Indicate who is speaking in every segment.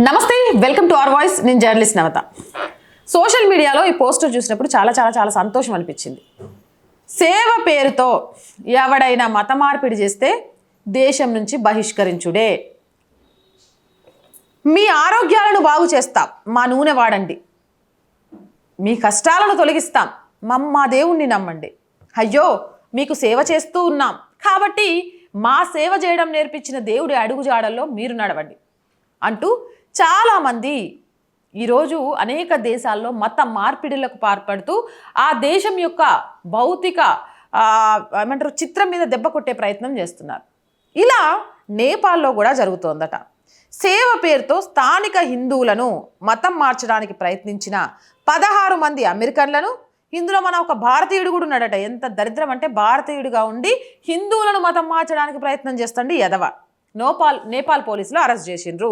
Speaker 1: నమస్తే welcome to our voice. నేను journalist Navata. Social మీడియాలో ఈ పోస్టర్ చూసినప్పుడు చాలా చాలా చాలా సంతోషం అనిపించింది. సేవ పేరుతో ఎవడైనా మత మార్పిడి చేస్తే దేశం నుంచి బహిష్కరించుడే. మీ ఆరోగ్యాలను బాగు చేస్తాం. మా నూనె వాడండి. మీ కష్టాలను తొలగిస్తాం. మమ్మ మా దేవుణ్ణి నమ్మండి. అయ్యో మీకు సేవ చేస్తూ ఉన్నాం. కాబట్టి మా సేవ చేయడం నేర్పించిన దేవుడి అడుగుజాడల్లో మీరు నడవండి అంటూ చాలామంది ఈరోజు అనేక దేశాల్లో మత మార్పిడులకు పాల్పడుతూ ఆ దేశం యొక్క భౌతిక ఏమంటారు చిత్రం మీద దెబ్బ కొట్టే ప్రయత్నం చేస్తున్నారు. ఇలా నేపాల్లో కూడా జరుగుతోందట. సేవ పేరుతో స్థానిక హిందువులను మతం మార్చడానికి ప్రయత్నించిన పదహారు మంది అమెరికన్లను ఇందులో మన ఒక భారతీయుడు కూడా ఉన్నాడట. ఎంత దరిద్రం అంటే భారతీయుడిగా ఉండి హిందువులను మతం మార్చడానికి ప్రయత్నం చేస్తండి ఎదవ నోపాల్ నేపాల్ పోలీసులు అరెస్ట్ చేసిండ్రు.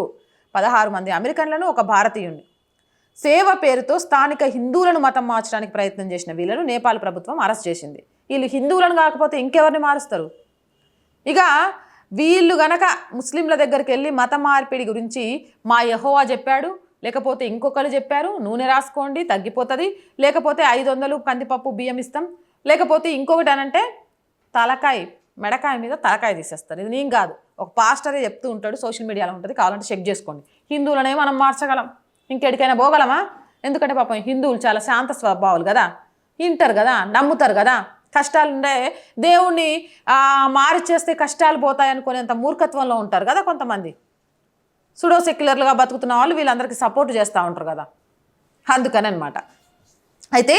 Speaker 1: పదహారు మంది అమెరికన్లను ఒక భారతీయుణ్ణి. సేవ పేరుతో స్థానిక హిందువులను మతం మార్చడానికి ప్రయత్నం చేసిన వీళ్ళను నేపాల్ ప్రభుత్వం అరెస్ట్ చేసింది. వీళ్ళు హిందువులను కాకపోతే ఇంకెవరిని మారుస్తారు? ఇక వీళ్ళు గనక ముస్లింల దగ్గరికి వెళ్ళి మత మార్పిడి గురించి మా యహోవా చెప్పాడు లేకపోతే ఇంకొకరు చెప్పారు నూనె రాసుకోండి తగ్గిపోతుంది లేకపోతే ఐదు వందలు కందిపప్పు బియ్యం ఇస్తాం లేకపోతే ఇంకొకటి అనంటే తలకాయ మెడకాయ మీద తలకాయ తీసేస్తారు. ఇది నేను కాదు. ఒక పాస్టరే చెప్తూ ఉంటాడు సోషల్ మీడియాలో ఉంటుంది. కావాలంటే చెక్ చేసుకోండి. హిందువులనే మనం మార్చగలం. ఇంకెడికైనా పోగలమా? ఎందుకంటే పాపం హిందువులు చాలా శాంత స్వభావాలు కదా. వింటారు కదా నమ్ముతారు కదా. కష్టాలు ఉండే దేవుణ్ణి మారిచేస్తే కష్టాలు పోతాయి అనుకునేంత మూర్ఖత్వంలో ఉంటారు కదా కొంతమంది. సుడో సెక్యులర్లుగా బతుకుతున్న వాళ్ళు వీళ్ళందరికీ సపోర్ట్ చేస్తూ ఉంటారు కదా. అందుకని అనమాట అయితే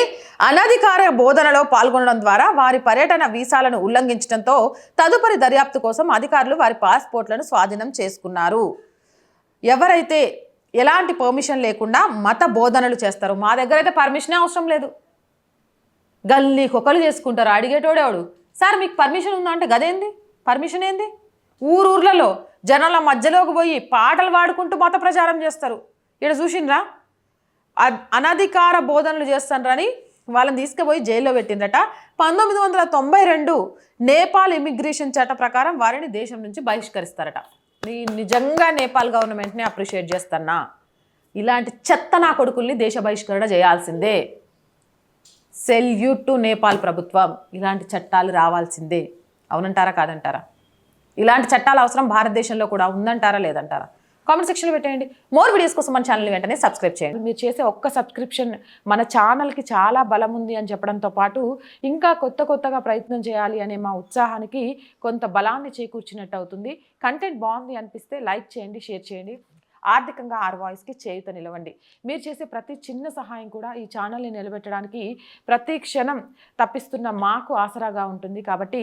Speaker 1: అనధికార బోధనలో పాల్గొనడం ద్వారా వారి పర్యటన వీసాలను ఉల్లంఘించడంతో తదుపరి దర్యాప్తు కోసం అధికారులు వారి పాస్పోర్ట్లను స్వాధీనం చేసుకున్నారు. ఎవరైతే ఎలాంటి పర్మిషన్ లేకుండా మత బోధనలు చేస్తారో మా దగ్గర అయితే పర్మిషనే అవసరం లేదు. గల్లీ కుక్కలు చేసుకుంటారు అడిగేటోడేవాడు సార్ మీకు పర్మిషన్ ఉందా? అంటే గదేంది? పర్మిషన్ ఏంది? ఊరూర్లలో జనాల మధ్యలోకి పోయి పాటలు పాడుకుంటూ మత ప్రచారం చేస్తారు. ఇక్కడ చూసిండ్రా? అనధికార బోధనలు చేస్తానని వాళ్ళని తీసుకుపోయి జైల్లో పెట్టిందట పంతొమ్మిది వందల తొంభై రెండు నేపాల్ ఇమిగ్రేషన్ చట్ట ప్రకారం వారిని దేశం నుంచి బహిష్కరిస్తారట. నీ నిజంగా నేపాల్ గవర్నమెంట్ని అప్రిషియేట్ చేస్తున్నా ఇలాంటి చెత్త నా కొడుకుల్ని దేశ బహిష్కరణ చేయాల్సిందే. సెల్యూట్ టు నేపాల్ ప్రభుత్వం. ఇలాంటి చట్టాలు రావాల్సిందే. అవునంటారా కాదంటారా? ఇలాంటి చట్టాల అవసరం భారతదేశంలో కూడా ఉందంటారా లేదంటారా? కామెంట్ సెక్షన్లో పెట్టేయండి. మోర్ వీడియోస్ కోసం మన ఛానల్ వెంటనే సబ్స్క్రైబ్ చేయండి. మీరు చేసే ఒక్క సబ్స్క్రిప్షన్ మన ఛానల్కి చాలా బలం ఉంది అని చెప్పడంతో పాటు ఇంకా కొత్త కొత్తగా ప్రయత్నం చేయాలి అనే మా ఉత్సాహానికి కొంత బలాన్ని చేకూర్చినట్టు అవుతుంది. కంటెంట్ బాగుంది అనిపిస్తే లైక్ చేయండి షేర్ చేయండి. ఆర్థికంగా ఆర్ వాయిస్కి చేయుత నిలవండి. మీరు చేసే ప్రతి చిన్న సహాయం కూడా ఈ ఛానల్ని నిలబెట్టడానికి ప్రతి క్షణం తప్పిస్తున్న మాకు ఆసరాగా ఉంటుంది కాబట్టి